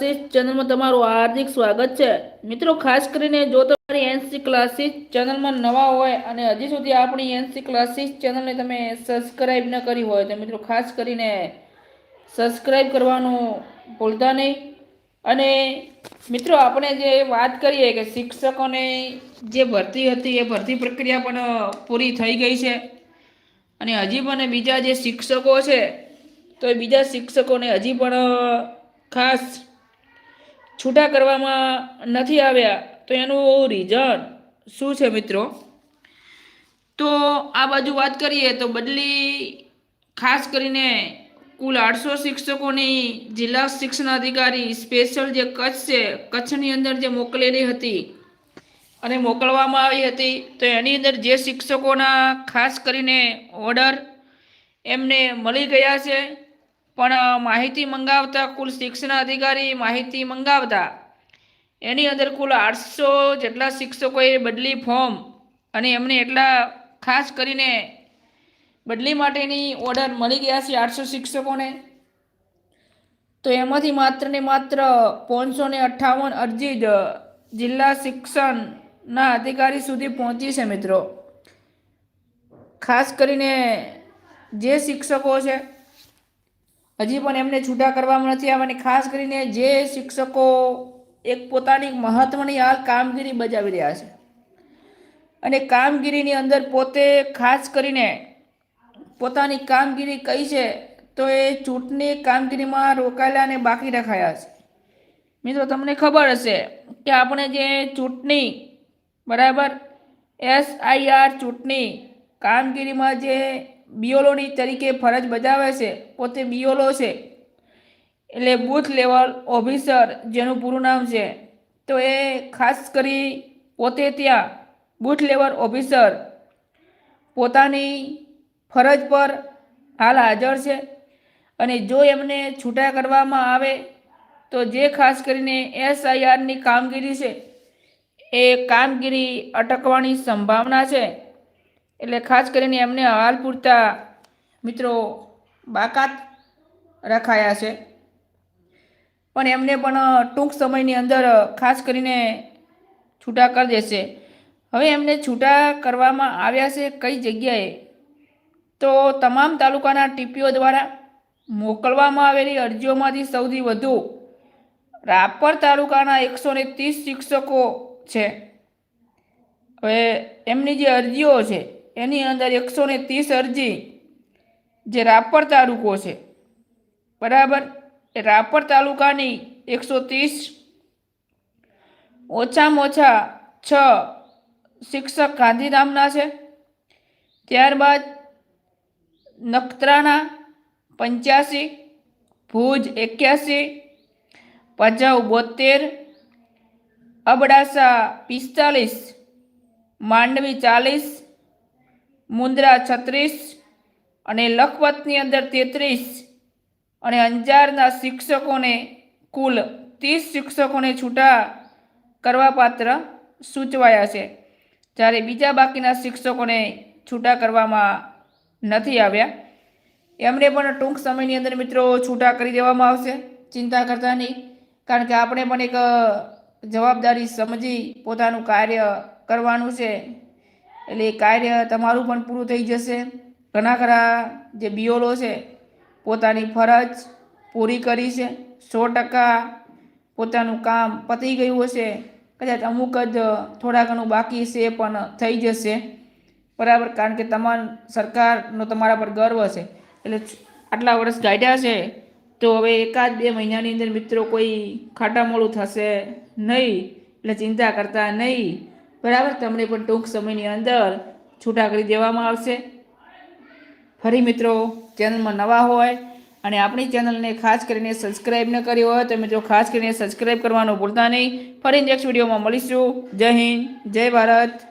ચેનલમાં તમારું હાર્દિક સ્વાગત છે. મિત્રો, ખાસ કરીને જો તમારી એનસી ક્લાસીસ ચેનલમાં નવા હોય અને હજી સુધી આપણી એનસી ક્લાસીસ ચેનલને તમે સબસ્ક્રાઈબ ન કરી હોય, તો મિત્રો, ખાસ કરીને સબસ્ક્રાઈબ કરવાનું ભૂલતા નહીં. અને મિત્રો, આપણે જે વાત કરીએ કે શિક્ષકોને જે ભરતી હતી, એ ભરતી પ્રક્રિયા પણ પૂરી થઈ ગઈ છે. અને હજી પણ બીજા જે શિક્ષકો છે, તો એ બીજા શિક્ષકોને હજી પણ ખાસ છૂટા કરવામાં નથી આવ્યા, તો એનું રીઝન શું છે મિત્રો? તો આ બાજુ વાત કરીએ તો બદલી ખાસ કરીને કુલ આઠસો શિક્ષકોની જિલ્લા શિક્ષણ અધિકારી સ્પેશિયલ જે કચ્છ છે, કચ્છની અંદર જે મોકલેલી હતી અને મોકલવામાં આવી હતી, તો એની અંદર જે શિક્ષકોના ખાસ કરીને ઓર્ડર એમને મળી ગયા છે. પણ માહિતી મંગાવતા કુલ શિક્ષણ અધિકારી માહિતી મંગાવતા. એની અંદર કુલ આઠસો જેટલા શિક્ષકોએ બદલી ફોર્મ અને એમને એટલા ખાસ કરીને બદલી માટેની ઓર્ડર મળી ગયા છે આઠસો શિક્ષકોને. તો એમાંથી માત્ર ને માત્ર પાંચસો ને અઠ્ઠાવન અરજી જ જિલ્લા શિક્ષણના અધિકારી સુધી પહોંચી છે મિત્રો. ખાસ કરીને જે શિક્ષકો છે હજી પણ એમને છૂટા કરવામાં નથી આવ્યા અને ખાસ કરીને જે શિક્ષકો એક પોતાની મહત્વની હાલ કામગીરી બજાવી રહ્યા છે. અને કામગીરીની અંદર પોતે ખાસ કરીને પોતાની કામગીરી કઈ છે તો એ ચૂંટણી કામગીરીમાં રોકાયેલા અને બાકી રખાયા છે. મિત્રો, તમને ખબર હશે કે આપણે જે ચૂંટણી, બરાબર એસઆઈઆર ચૂંટણી કામગીરીમાં જે બીઓલોની તરીકે ફરજ બજાવે છે, પોતે બીઓલો છે. એટલે બૂથ લેવલ ઓફિસર જેનું પૂરું નામ છે. તો એ ખાસ કરી પોતે ત્યાં બૂથ લેવલ ઓફિસર પોતાની ફરજ પર હાલ હાજર છે. અને જો એમને છૂટા કરવામાં આવે, તો જે ખાસ કરીને એસઆઈઆરની કામગીરી છે, એ કામગીરી અટકવાની સંભાવના છે. એટલે ખાસ કરીને એમને હાલ પૂરતા મિત્રો બાકાત રખાયા છે. પણ એમને પણ ટૂંક સમયની અંદર ખાસ કરીને છૂટા કરી દેશે. હવે એમને છૂટા કરવામાં આવ્યા છે કઈ જગ્યાએ? તો તમામ તાલુકાના ટીપીઓ દ્વારા મોકલવામાં આવેલી અરજીઓમાંથી સૌથી વધુ રાપર તાલુકાના એકસો ને ત્રીસ શિક્ષકો છે. હવે એમની જે અરજીઓ છે એની અંદર એકસો ને ત્રીસ અરજી જે રાપર તાલુકો છે. બરાબર? એ રાપર તાલુકાની એકસો ત્રીસ, ઓછામાં ઓછા છ શિક્ષક ગાંધીધામના છે. ત્યારબાદ નખત્રાણા પંચ્યાસી, ભુજ એક્યાસી ભચાઉ બોતેર અબડાસા પિસ્તાલીસ, માંડવી ચાલીસ મુન્દ્રા છત્રીસ અને લખપતની અંદર તેત્રીસ અને અંજારના શિક્ષકોને કુલ ત્રીસ શિક્ષકોને છૂટા કરવા પાત્ર સૂચવાયા છે. જ્યારે બીજા બાકીના શિક્ષકોને છૂટા કરવામાં નથી આવ્યા. એમને પણ ટૂંક સમયની અંદર મિત્રો છૂટા કરી દેવામાં આવશે. ચિંતા કરતા નહીં. કારણ કે આપણે પણ એક જવાબદારી સમજી પોતાનું કાર્ય કરવાનું છે. એટલે એ કાર્ય તમારું પણ પૂરું થઈ જશે. ઘણા ખરા જે બીઓલો છે, પોતાની ફરજ પૂરી કરી છે. સો ટકા પોતાનું કામ પતી ગયું હશે. કદાચ અમુક જ થોડા ઘણું બાકી છે એ પણ થઈ જશે. બરાબર, કારણ કે તમામ સરકારનો તમારા પર ગર્વ છે. એટલે આટલા વર્ષ કાઢ્યા છે, તો હવે એકાદ બે મહિનાની અંદર મિત્રો કોઈ ખાટામોળું થશે નહીં. એટલે ચિંતા કરતા નહીં. બરાબર? તમને પણ ટૂંક સમયની અંદર છૂટા કરી દેવામાં આવશે. ફરી મિત્રો, ચેનલમાં નવા હોય અને આપણી ચેનલને ખાસ કરીને સબસ્ક્રાઈબ ન કરી હોય તો મિત્રો ખાસ કરીને સબસ્ક્રાઈબ કરવાનું ભૂલતા નહીં. ફરી નેક્સ્ટ વિડીયોમાં મળીશું. જય હિન્દ, જય ભારત.